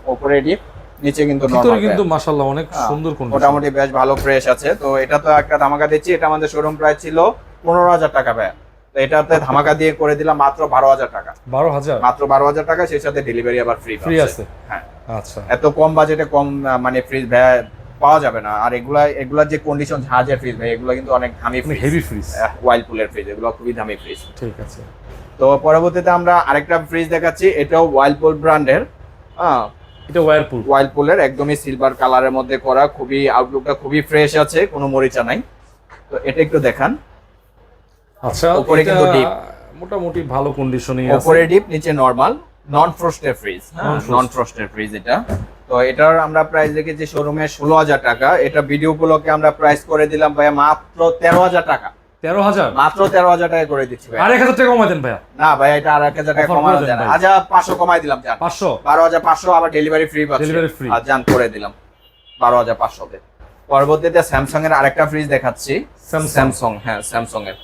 A: ডিপ নিচে কিন্তু
B: ভিতরে কিন্তু মাশাআল্লাহ অনেক
A: হ্যাঁ,
B: সুন্দর কোন
A: মোটামুটি বেশ ভালো ফ্রেশ আছে। তো এটা তো একটা ধামাকা দিচ্ছি। এটা আমাদের শোরুম প্রাইস ছিল পনেরো হাজার টাকা ভাইয়া। তো এটাতে ধামাকা দিয়ে করে দিলাম মাত্র বারো হাজার টাকা।
B: বারো হাজার?
A: মাত্র বারো হাজার টাকা সেই সাথে ডেলিভারি আবার ফ্রি
B: ফ্রি আছে?
A: হ্যাঁ।
B: আচ্ছা।
A: এত কম বাজেটে কম মানে ফ্রিজ ভাইয়া পাওয়া যাবে না। আর এগুলা এগুলার যে কন্ডিশন জাহাজের ফ্রিজ ভাই এগুলো কিন্তু অনেক দামি ফ্রিজ
B: হেভি ফ্রিজ
A: ওয়াইলপুলের ফ্রিজ এগুলো খুবই দামি ফ্রিজ
B: ঠিক আছে।
A: তো পরবর্তীতে আমরা আরেকটা ফ্রিজ দেখাচ্ছি। এটাও ওয়াইলপুল ব্র্যান্ডের হ্যাঁ
B: এটা ওয়ারপুল
A: ওয়াইলপুলের একদমই সিলভার কালারের মধ্যে করা খুবই আউটলুকটা খুবই ফ্রেশ আছে কোনো মরিচা নাই। তো এটা একটু দেখান।
B: আচ্ছা
A: উপরে কিন্তু deep।
B: মোটামুটি ভালো কন্ডিশনে আছে।
A: উপরে ডিপ নিচে নরমাল নন ফ্রস্টের ফ্রিজ নন ফ্রস্টের ফ্রিজ এটা। তো এটার আমরা প্রাইস রেখেছি শোরুমে ষোলো হাজার টাকা। এটা ভিডিও উপলক্ষে আমরা প্রাইস করে দিলাম ভাইয়া মাত্র তেরো হাজার টাকা।
B: তেরো হাজার?
A: মাত্র তেরো হাজার টাকা করে দিচ্ছি ভাই
B: আর এক হাজার টাকা কমাই দেন ভাইয়া।
A: না ভাই এটা আর এক হাজার টাকা কমানো যায় না।
B: ভাই।
A: আচ্ছা পাঁচশো কমাই দিলাম
B: পাঁচশো?
A: বারো হাজার পাঁচশো আবার ডেলিভারি ফ্রি
B: Delivery free।
A: আর জান করে দিলাম। বারো হাজার পাঁচশোতে। পরবর্তীতে স্যামসাং এর আরেকটা ফ্রিজ দেখাচ্ছি। স্যামসাং হ্যাঁ স্যামসাং এর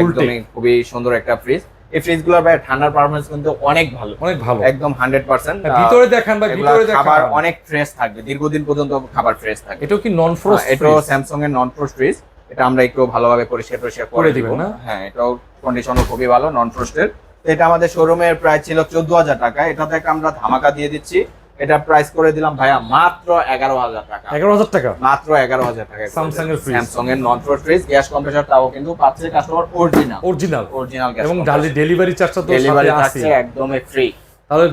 A: একদমই খুবই সুন্দর একটা ফ্রিজ এই ফ্রিজগুলোর ভাই ঠান্ডার পারফরমেন্স কিন্তু অনেক ভালো।
B: অনেক ভালো।
A: একদম হান্ড্রেড পার্সেন্ট
B: হ্যাঁ, ভিতরে দেখান বা ভিতরে
A: খাবার অনেক ফ্রেশ থাকবে। দীর্ঘদিন পর্যন্ত খাবার ফ্রেশ থাকবে।
B: এটাও কি নন ফ্রোস্ট
A: এটাও স্যামসাং এর নন ফ্রোস্ট ফ্রিজ এটা আমরা একটু ভালোভাবে পরিষ্কার পরিষ্কার
B: করে
A: দিব।
B: না?
A: হ্যাঁ এটাও কন্ডিশনও খুবই ভালো নন ফ্রোস্টের এটা আমাদের শোরুমের প্রাইস ছিল চোদ্দ হাজার টাকা। এটাতে একটা আমরা ধামাকা দিয়ে দিচ্ছি। এটা প্রাইস করে দিলাম ভাইয়া মাত্র এগারো হাজার টাকা।
B: এগারো হাজার টাকা?
A: মাত্র এগারো হাজার টাকা
B: Samsung এর।
A: স্যামসাং এর non frost fridge gas compressor তাও কিন্তু পাচ্ছে customer original
B: original
A: original gas
B: এবং ডালি ডেলিভারি চার্জটা তো
A: ডেলিভারি
B: আছে।
A: একদমই ফ্রি
B: তাহলে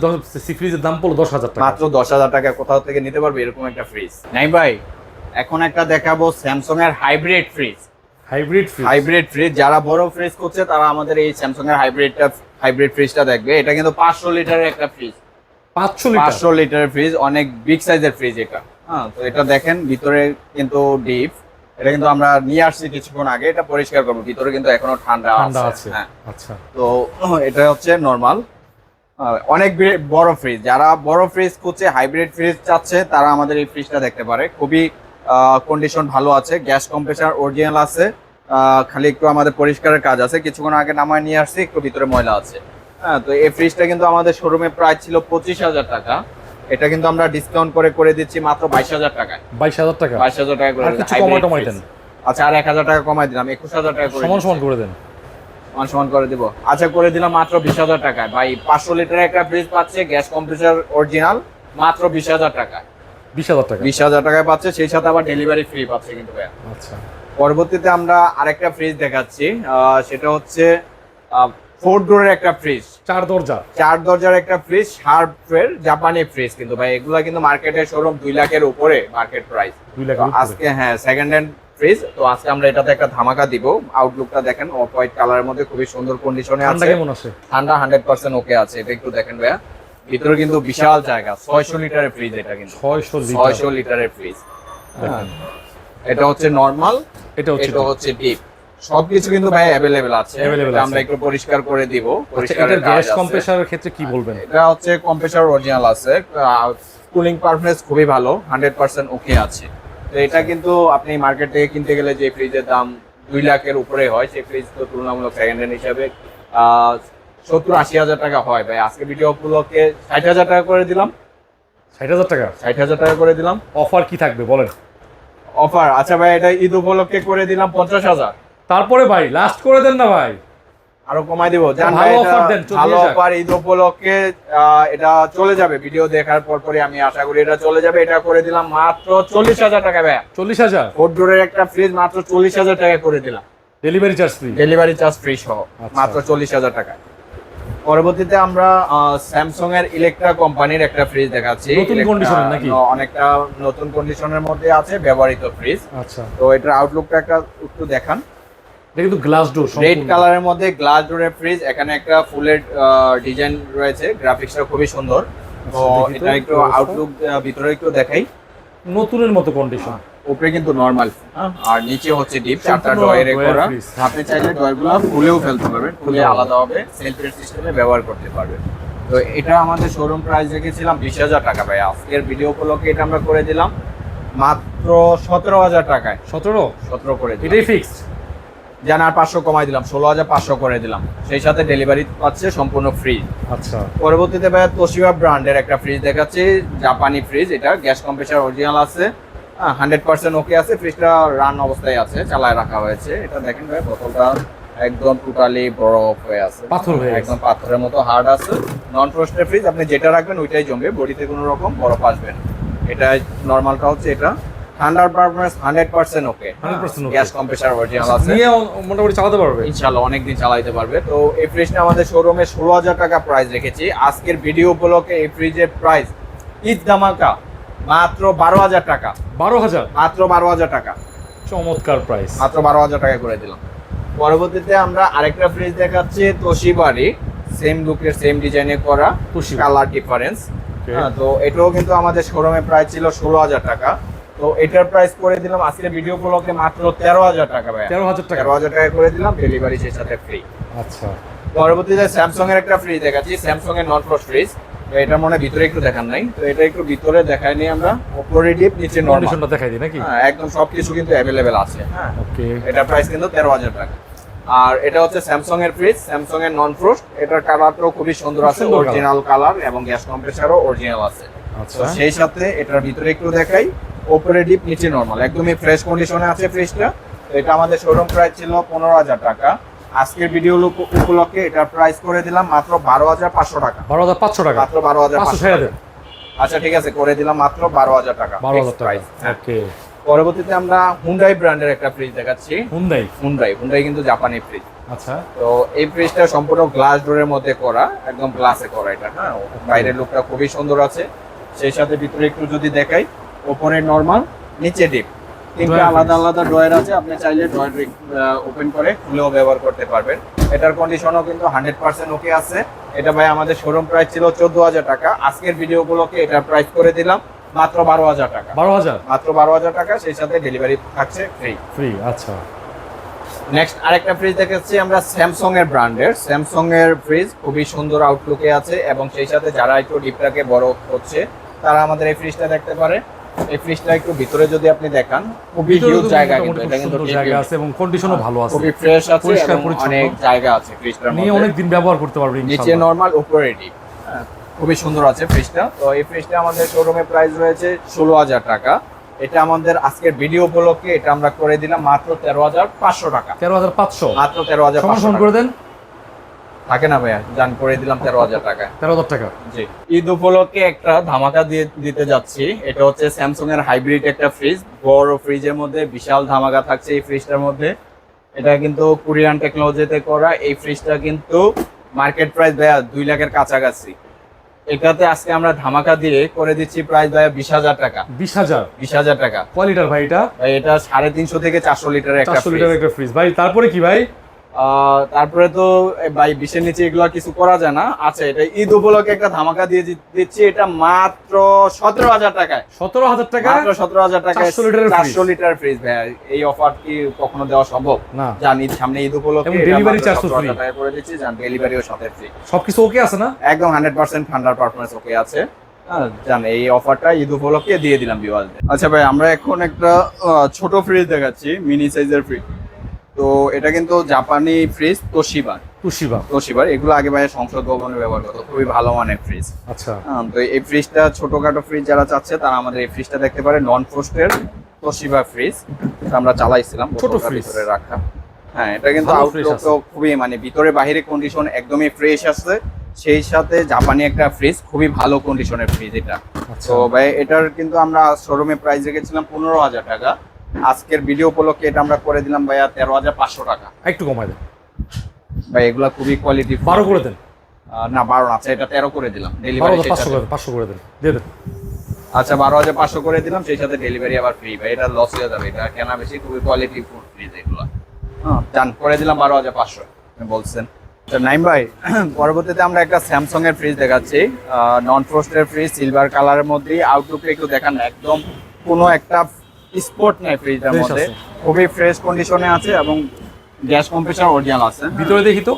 B: সি ফ্রিজের দাম পড়ল দশ হাজার টাকা।
A: মাত্র দশ হাজার টাকা। কোথাও থেকে নিতে পারবে এরকম একটা ফ্রিজ নাই ভাই এখন একটা দেখাবো স্যামসাং এর hybrid fridge
B: hybrid fridge
A: hybrid fridge যারা বড় ফ্রিজ করছে তারা আমাদের এই স্যামসাং এর হাইব্রিডটা হাইব্রিড ফ্রিজটা দেখবে। এটা কিন্তু পাঁচশো লিটারের একটা ফ্রিজ
B: পাঁচশো লিটার?
A: পাঁচশো লিটারের ফ্রিজ অনেক বিগ সাইজের ফ্রিজ এটা। হ্যাঁ তো এটা দেখেন ভিতরে কিন্তু ডিপ এটা কিন্তু আমরা নিয়ে আসছি কিছুক্ষণ আগে এটা পরিষ্কার করব। ভিতরে কিন্তু এখনও ঠান্ডা আছে। হ্যাঁ।
B: আচ্ছা।
A: তো এটা হচ্ছে নর্মাল অনেক বড় ফ্রিজ যারা বড় ফ্রিজ খুঁজছে হাইব্রিড ফ্রিজ চাচ্ছে তারা আমাদের এই ফ্রিজটা দেখতে পারে। খুবই কন্ডিশন ভালো আছে গ্যাস কম্প্রেসার অরিজিনাল আছে খালি একটু আমাদের পরিষ্কারের কাজ আছে কিছুক্ষণ আগে নামায় নিয়ে আসছি একটু ভিতরে ময়লা আছে। হ্যাঁ তো এই ফ্রিজটা কিন্তু আমাদের শোরুমে প্রায় ছিল পঁচিশ হাজার টাকা। এটা কিন্তু আমরা ডিসকাউন্ট করে করে দিচ্ছি মাত্র বাইশ হাজার টাকায়।
B: বাইশ হাজার টাকা?
A: বাইশ হাজার টাকা করে আচ্ছা আর এক হাজার টাকা কমাই দিলাম একুশ হাজার টাকা করে
B: সমান সমান করে দেন।
A: মান সমান করে দিব। আচ্ছা করে দিলাম মাত্র বিশ হাজার টাকায়। ভাই পাঁচশো লিটারের একটা ফ্রিজ পাচ্ছে গ্যাস কম্প্রেসার অরিজিনাল মাত্র বিশ হাজার টাকায়।
B: বিশ হাজার টাকা।
A: বিশ হাজার টাকায় পাচ্ছে সেই সাথে আবার ডেলিভারি ফ্রি পাচ্ছে কিন্তু ভাইয়া।
B: আচ্ছা।
A: পরবর্তীতে আমরা আরেকটা ফ্রিজ দেখাচ্ছি সেটা হচ্ছে ফোর ডোরের একটা ফ্রিজ
B: চার দরজা।
A: চার দরজার একটা ফ্রিজ শার্পের জাপানি ফ্রিজ কিন্তু ভাই। এগুলা কিন্তু মার্কেটে শোরুম দুই লাখের উপরে মার্কেট প্রাইস আজকে হ্যাঁ সেকেন্ড হ্যান্ড ফ্রিজ তো আজকে আমরা এটাতে একটা ধামাকা দিব। আউটলুকটা দেখেন অফ হোয়াইট কালারের মধ্যে খুবই সুন্দর কন্ডিশনে
B: ঠান্ডা কেমন আছে?
A: ঠান্ডা হান্ড্রেড পার্সেন্ট ওকে আছে। এটা একটু দেখেন ভাইয়া। ভিতরে কিন্তু বিশাল জায়গা ছয়শো লিটারের ফ্রিজ এটা কিন্তু।
B: ছয়শো
A: ছয়শো লিটারের ফ্রিজ
B: দেখেন।
A: এটা হচ্ছে নর্মাল
B: এটা হচ্ছে
A: এটা হচ্ছে ডিপ সবকিছু কিন্তু ভাই অ্যাভেলেবেল আছে। আমরা একটু পরিষ্কার করে দিব।
B: আচ্ছা
A: পরিষ্কারের
B: গ্যাস। কম্প্রেসারের ক্ষেত্রে কি বলবেন?
A: এটা হচ্ছে কম্প্রেসার অরিজিনাল আছে। কুলিং পারফরমেন্স খুবই ভালো হান্ড্রেড পার্সেন্ট ওকে আছে। তো এটা কিন্তু আপনি মার্কেট থেকে কিনতে গেলে যে ফ্রিজের দাম দুই লাখের উপরে হয় সেই ফ্রিজ তো তুলনামূলক সেকেন্ড হ্যান্ড হিসাবে সত্তর আশি হাজার টাকা হয় ভাই। আজকে ভিডিও উপলক্ষে ষাট হাজার টাকা করে দিলাম।
B: ষাট হাজার টাকা?
A: ষাট হাজার টাকা করে দিলাম।
B: অফার কি থাকবে বলেন।
A: অফার আচ্ছা ভাই এটা ঈদ উপলক্ষে করে দিলাম পঞ্চাশ হাজার।
B: তারপরে ভাই লাস্ট করে দেন না ভাই।
A: আরও কমাই দিব। জান
B: ভালো
A: অফার ঈদ উপলক্ষে এটা চলে যাবে। ভিডিও দেখার পর পরই আমি আশা করি এটা চলে যাবে। এটা করে দিলাম মাত্র চল্লিশ হাজার টাকা ভাই।
B: চল্লিশ হাজার?
A: ফোর ডোরের একটা ফ্রিজ মাত্র চল্লিশ হাজার টাকা করে দিলাম।
B: Delivery charge free
A: delivery charge free সহ।
B: আচ্ছা।
A: মাত্র চল্লিশ হাজার টাকা পরবর্তীতে আমরা স্যামসাং এর ইলেকট্রা কোম্পানির একটা ফ্রিজ দেখাচ্ছি।
B: নতুন এর নাকি?
A: অনেকটা নতুন কন্ডিশনের মধ্যে আছে ব্যবহৃত ফ্রিজ
B: আচ্ছা।
A: তো এটার আউটলুকটা একটা একটু দেখান।
B: এটা কিন্তু গ্লাস ডোর
A: রেড কালারের মধ্যে গ্লাস ডোরের ফ্রিজ এখানে একটা ফুলের ডিজাইন রয়েছে গ্রাফিক্সটা খুবই সুন্দর। তো এটা একটু আউটলুক ভিতরে একটু দেখাই।
B: নতুনের মতো কন্ডিশন
A: উপরে কিন্তু নরমাল আর নিচে হচ্ছে ডিপ চারটা ডয়ারে করা। আপনি চাইলে ডয়ারগুলো খুলেও ফেলতে পারবেন খুলে আলাদাভাবে সেলফের সিস্টেমে ব্যবহার করতে পারবেন। তো এটা আমাদের শোরুম প্রাইস রেখেছিলাম বিশ হাজার টাকা ভাই। আজকের ভিডিও উপলক্ষে এটা আমরা করে দিলাম মাত্র সতেরো হাজার টাকায়।
B: সতেরো?
A: সতেরো করে
B: এটাই ফিক্সড
A: যেন আর পাঁচশো কমাই দিলাম ষোলো হাজার পাঁচশো করে দিলাম। সেই সাথে ডেলিভারি পাচ্ছে সম্পূর্ণ ফ্রি
B: আচ্ছা।
A: পরবর্তীতে ভাই তোশিবা ব্র্যান্ডের একটা ফ্রিজ দেখাচ্ছি জাপানি ফ্রিজ এটা গ্যাস কম্প্রেসার অরিজিনাল আছে। হান্ড্রেড পার্সেন্ট ওকে আছে। ফ্রিজটা রান অবস্থায় আছে চালায় রাখা হয়েছে। এটা দেখেন ভাই বোতলটা একদম টোটালি বরফ হয়ে আছে।
B: পাথর হয়ে
A: একদম পাথরের মতো হার্ড আছে। নন ফ্রিজ আপনি যেটা রাখবেন ওইটাই জমবে। বডিতে কোনো রকম বরফ আসবে না। এটা নর্মালটা হচ্ছে এটা। ঠান্ডার performance hundred percent okay
B: 100%
A: gas compressor original আছে।
B: নিয়ে মোটামুটি চালাতে পারবে।
A: ইনশাল্লাহ অনেকদিন চালাইতে পারবে। তো এই ফ্রিজটা আমাদের শোরুমে ষোলো হাজার টাকা প্রাইস রেখেছি। আজকের ভিডিও উপলক্ষে এই ফ্রিজের প্রাইস ঈদ ধামাকা মাত্র বারো হাজার টাকা।
B: বারো হাজার?
A: মাত্র বারো হাজার টাকা।
B: চমৎকার প্রাইস
A: মাত্র বারো হাজার টাকা করে দিলাম। পরবর্তীতে আমরা আরেকটা ফ্রিজ দেখাচ্ছি তোশিবারি সেম লুকের সেম ডিজাইনে করা। কালার ডিফারেন্স হ্যাঁ তো এটাও কিন্তু আমাদের শোরুমে প্রাইস ছিল ষোলো হাজার টাকা। তো এটার প্রাইস করে দিলাম আজকের ভিডিও উপলক্ষে মাত্র তেরো হাজার টাকা ভাই
B: তেরো হাজার টাকা।
A: তেরো হাজার টাকা করে দিলাম ডেলিভারি সেই সাথে ফ্রি
B: আচ্ছা।
A: পরবর্তীতে স্যামসাং এর একটা ফ্রিজ দেখাচ্ছি স্যামসাং এর নন ফ্রিজ তো এটার মনে হয় ভিতরে একটু দেখান নাই। তো এটা একটু ভিতরে দেখাই নি আমরা। উপরে ডিপ নিচে নর্মাল
B: কন্ডিশনটা দেখাই দিই নাকি?
A: একদম সবকিছু কিন্তু অ্যাভেলেবেল আছে। হ্যাঁ
B: ওকে
A: এটার প্রাইস কিন্তু তেরো হাজার টাকা। আর এটা হচ্ছে স্যামসাং এর ফ্রিজ স্যামসাং এর নন ফ্রস্ট এটার কালারটাও খুবই সুন্দর আছে অরিজিনাল কালার এবং গ্যাস কম্প্রেসারও অরিজিনাল আছে।
B: আচ্ছা।
A: সেই সাথে এটার ভিতরে একটু দেখাই। উপরে ডিপ নিচে নর্মাল একদমই ফ্রেশ কন্ডিশনে আছে ফ্রিজটা এটা আমাদের শোরুম প্রাইস ছিল পনেরো হাজার টাকা। আজকের ভিডিও উপলক্ষে এটার প্রাইস করে দিলাম মাত্র বারো হাজার পাঁচশো টাকা।
B: বারো হাজার পাঁচশো টাকা?
A: মাত্র বারো হাজার
B: পাঁচশো
A: আচ্ছা ঠিক আছে করে দিলাম মাত্র বারো হাজার টাকা।
B: বারো হাজার
A: price। হ্যাঁ।
B: ওকে
A: পরবর্তীতে আমরা হুন্ডাই ব্র্যান্ডের একটা ফ্রিজ দেখাচ্ছি।
B: হুন্দাই
A: হুন্ডাই হুন্ডাই কিন্তু জাপানি ফ্রিজ
B: আচ্ছা।
A: তো এই ফ্রিজটা সম্পূর্ণ গ্লাস ডোরের মধ্যে করা একদম গ্লাসে করা এটা হ্যাঁ? বাইরের লুকটা খুবই সুন্দর আছে। সেই সাথে ভিতরে একটু যদি দেখাই ওপরে নর্মাল নিচে ডিপ তিনটা আলাদা আলাদা ড্রয়ার আছে আপনি চাইলে ড্রয়ার ওপেন করে খুলেও ব্যবহার করতে পারবেন। এটার কন্ডিশনও কিন্তু হান্ড্রেড পার্সেন্ট ওকে আছে। এটা ভাই আমাদের শোরুম প্রাইস ছিল চোদ্দ হাজার টাকা। আজকের ভিডিও গুলোকে এটার প্রাইস করে দিলাম মাত্র বারো হাজার টাকা।
B: বারো হাজার?
A: মাত্র বারো হাজার টাকা সেই সাথে ডেলিভারি থাকছে ফ্রি
B: ফ্রি আচ্ছা।
A: নেক্সট আরেকটা ফ্রিজ দেখাচ্ছি আমরা স্যামসং এর ব্র্যান্ডের স্যামসং এর ফ্রিজ খুবই সুন্দর আউটলুকে আছে এবং সেই সাথে যারা একটু ডিপটাকে বড় হচ্ছে তারা আমাদের এই ফ্রিজটা দেখতে পারে। এই ফ্রিজটা একটু ভিতরে যদি আপনি দেখান খুবই হিউজ জায়গা কিন্তু এটা কিন্তু
B: জায়গা আছে এবং কন্ডিশনও ভালো আছে।
A: খুবই ফ্রেশ আছে
B: পরিষ্কার পরিচ্ছন্ন।
A: অনেক জায়গা আছে ফ্রিজটার
B: নিয়ে
A: মধ্যে।
B: অনেক দিন ব্যবহার করতে পারবে
A: নিচে নরমাল উপরে ডিপ খুবই সুন্দর আছে ফ্রিজটা তো এই ফ্রিজটা আমাদের শোরুমে প্রাইস রয়েছে ষোলো হাজার টাকা। এটা আমাদের আজকের ভিডিও উপলক্ষে এটা আমরা করে দিলাম মাত্র তেরো হাজার পাঁচশো টাকা।
B: তেরো হাজার পাঁচশো।
A: মাত্র তেরো হাজার
B: করে দেন।
A: থাকে না ভাইয়া? জান করে দিলাম তেরো হাজার টাকা
B: তেরো হাজার টাকা।
A: জি। ঈদ উপলক্ষে একটা ধামাকা দিয়ে দিতে যাচ্ছি। এটা হচ্ছে স্যামসাং এর হাইব্রিড একটা ফ্রিজ। বড় ফ্রিজের মধ্যে বিশাল ধামাকা থাকছে এই ফ্রিজটার মধ্যে। এটা কিন্তু কোরিয়ান টেকনোলজিতে করা। এই ফ্রিজটা কিন্তু মার্কেট প্রাইস ভাইয়া দুই লাখের কাছাকাছি। এটাতে আজকে আমরা ধামাকা দিয়ে করে দিচ্ছি প্রাইস ভাইয়া বিশ হাজার টাকা।
B: বিশ হাজার?
A: বিশ হাজার টাকা।
B: কয় লিটার ভাই এটা?
A: এটা সাড়ে তিনশো থেকে চারশো লিটারের একটা
B: চারশো লিটার একটা ফ্রিজ ভাই তারপরে কি ভাই?
A: তারপরে তো ভাই বিশের নিচে এগুলো কিছু করা যায় না। আচ্ছা এটা ঈদ উপলক্ষে একটা ধামাকা দিয়ে দিচ্ছি এটা মাত্র সতেরো হাজার টাকায়।
B: সতেরো হাজার টাকা?
A: সতেরো হাজার টাকায়
B: 400 লিটারের fridge।
A: চারশো লিটার ফ্রিজ ভাই এই অফার কি কখনো দেওয়া সম্ভব?
B: না।
A: জান ঈদ সামনে ঈদ উপলক্ষে 17,000
B: free।
A: টাকায় করে দিচ্ছি জান ডেলিভারিও সাথে ফ্রি
B: সবকিছু ওকে আছে না?
A: একদম হান্ড্রেড পার্সেন্ট ঠান্ডার পারফরমেন্স ওকে আছে। জান এই অফারটা ঈদ উপলক্ষে দিয়ে দিলাম বিওয়ালদের আচ্ছা ভাই আমরা এখন একটা ছোট ফ্রিজ দেখাচ্ছি মিনি সাইজের ফ্রিজ তো এটা কিন্তু জাপানি ফ্রিজ তোশিবা
B: তুশিবা
A: তোশিবার এগুলো আগে ভাই সংসদ ভবনে ব্যবহার করতো খুবই ভালো মানের ফ্রিজ
B: আচ্ছা।
A: তো এই ফ্রিজটা ছোটখাটো ফ্রিজ যারা চাচ্ছে তারা আমাদের এই ফ্রিজটা দেখতে পারে নন ফ্রোস্টের তোশিবা ফ্রিজ আমরা চালাইছিলাম
B: ছোট।
A: ভিতরে রাখা। হ্যাঁ এটা কিন্তু আউটলুক তো খুবই মানে ভিতরে বাইরে কন্ডিশন একদমই ফ্রেশ আছে সেই সাথে জাপানি একটা ফ্রিজ খুবই ভালো কন্ডিশনের ফ্রিজ এটা।
B: আচ্ছা।
A: তো ভাই এটার কিন্তু আমরা শোরুমে প্রাইস রেখেছিলাম পনেরো হাজার টাকা। আজকের ভিডিও উপলক্ষে এটা আমরা করে দিলাম ভাইয়া তেরো হাজার পাঁচশো টাকা।
B: একটু কমাই দেন।
A: ভাই এগুলা খুবই কোয়ালিটি
B: বারো করে দেন।
A: না বারো আচ্ছা এটা তেরো করে দিলাম। ডেলিভারি
B: পাঁচশো করে দেন দিয়ে দেন।
A: আচ্ছা বারো হাজার পাঁচশো করে দিলাম সেই সাথে ডেলিভারি আবার ফ্রি ভাই এটা লস হয়ে যাবে। এটা কেনা বেশি খুবই কোয়ালিটি ফুড ফ্রিজ এগুলো। হ্যাঁ করে দিলাম বারো হাজার পাঁচশো আপনি বলছেন। তো নাইম ভাই পরবর্তীতে আমরা একটা স্যামসং এর ফ্রিজ দেখাচ্ছি। নন ফ্রোস্টের ফ্রিজ সিলভার কালারের মধ্যে আউটলুকটা একটু দেখান। একদম কোনো একটা স্পট নেই
B: Fresh
A: মধ্যে। খুবই ফ্রেশ কন্ডিশনে আছে এবং গ্যাস কম্প্রেসার অরিজিনাল আছে।
B: ভিতরে দেখি তো।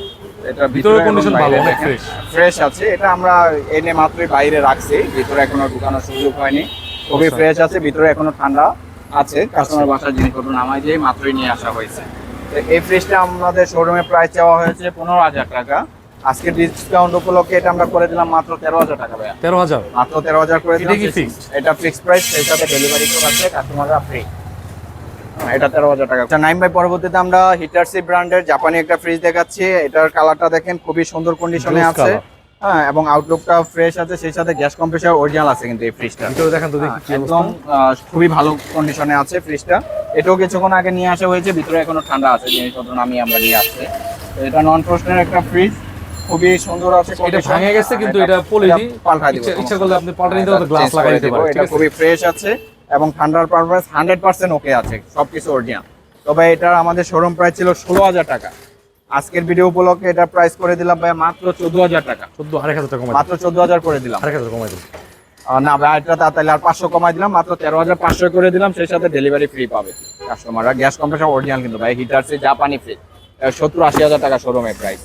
A: এটা
B: ভিতরে condition ভালো, fresh।
A: ফ্রেশ আছে। এটা আমরা এনে মাত্রই বাইরে রাখছি। ভিতরে এখনও ঢুকানোর সুযোগ হয়নি। খুবই
B: আচ্ছা।
A: ফ্রেশ আছে। ভিতরে এখনও ঠান্ডা আছে। কাস্টমার বাসার জিনিসপত্র নামাই দিয়ে মাত্রই নিয়ে আসা হয়েছে। এই ফ্রিজটা আমাদের শোরুমে প্রাইস চাওয়া হয়েছে পনেরো হাজার টাকা। আজকে ডিসকাউন্ট উপলক্ষে এটা আমরা করে দিলাম মাত্র তেরো হাজার টাকা ভাইয়া।
B: তেরো হাজার?
A: মাত্র তেরো হাজার করে দিলাম? এটা ফিক্সড প্রাইস সেই সাথে ডেলিভারি তো আছে কাস্টমাররা ফ্রি এটা তেরো হাজার টাকা। আচ্ছা নাইম ভাই পরবর্তীতে আমরা হিটারসি ব্র্যান্ডের জাপানি একটা ফ্রিজ দেখাচ্ছি। এটার কালারটা দেখেন খুবই সুন্দর কন্ডিশনে আছে। হ্যাঁ এবং আউটলুকটা ফ্রেশ আছে সেই সাথে গ্যাস কম্প্রেসার অরিজিনাল আছে কিন্তু এই ফ্রিজটা
B: ভিতরে দেখেন তো দেখি
A: একদম খুবই ভালো কন্ডিশনে আছে ফ্রিজটা এটাও কিছুক্ষণ আগে নিয়ে আসা হয়েছে ভিতরে এখনও ঠান্ডা আছে জিনিসপত্র নামিয়ে আমরা নিয়ে আসছি। এটা নন ফ্রোস্টের একটা ফ্রিজ খুবই সুন্দর আছে
B: এটা ভাঙে গেছে কিন্তু এটা পলি
A: এটা পাল্টাই দিব।
B: ইচ্ছা করলে আপনি পাল্টে নিতে পারেন গ্লাস লাগাই দিতে পারেন।
A: এটা খুবই ফ্রেশ আছে এবং ঠান্ডার পারফরমেন্স হান্ড্রেড পার্সেন্ট ওকে আছে সবকিছু অরিজিনাল তবে এটার আমাদের শোরুম প্রাইস ছিল ষোলো হাজার টাকা। আজকের ভিডিও উপলক্ষে এটা প্রাইস করে দিলাম ভাই মাত্র চোদ্দ হাজার টাকা।
B: চোদ্দ আরেক হাজার টাকা
A: মাত্র চোদ্দ হাজার করে দিলাম।
B: আরেক হাজার কমাই
A: আহ, না ভাই এটা তাড়াতাড়ি আর পাঁচশো কমাই দিলাম মাত্র তেরো হাজার পাঁচশো করে দিলাম সেই সাথে ডেলিভারি ফ্রি পাবে। কাস্টমাররা গ্যাস কম্প্রেসার অরিজিনাল কিন্তু ভাই হিটার সে জাপানি ফ্রি সত্তর আশি হাজার টাকা শোরুমের প্রাইস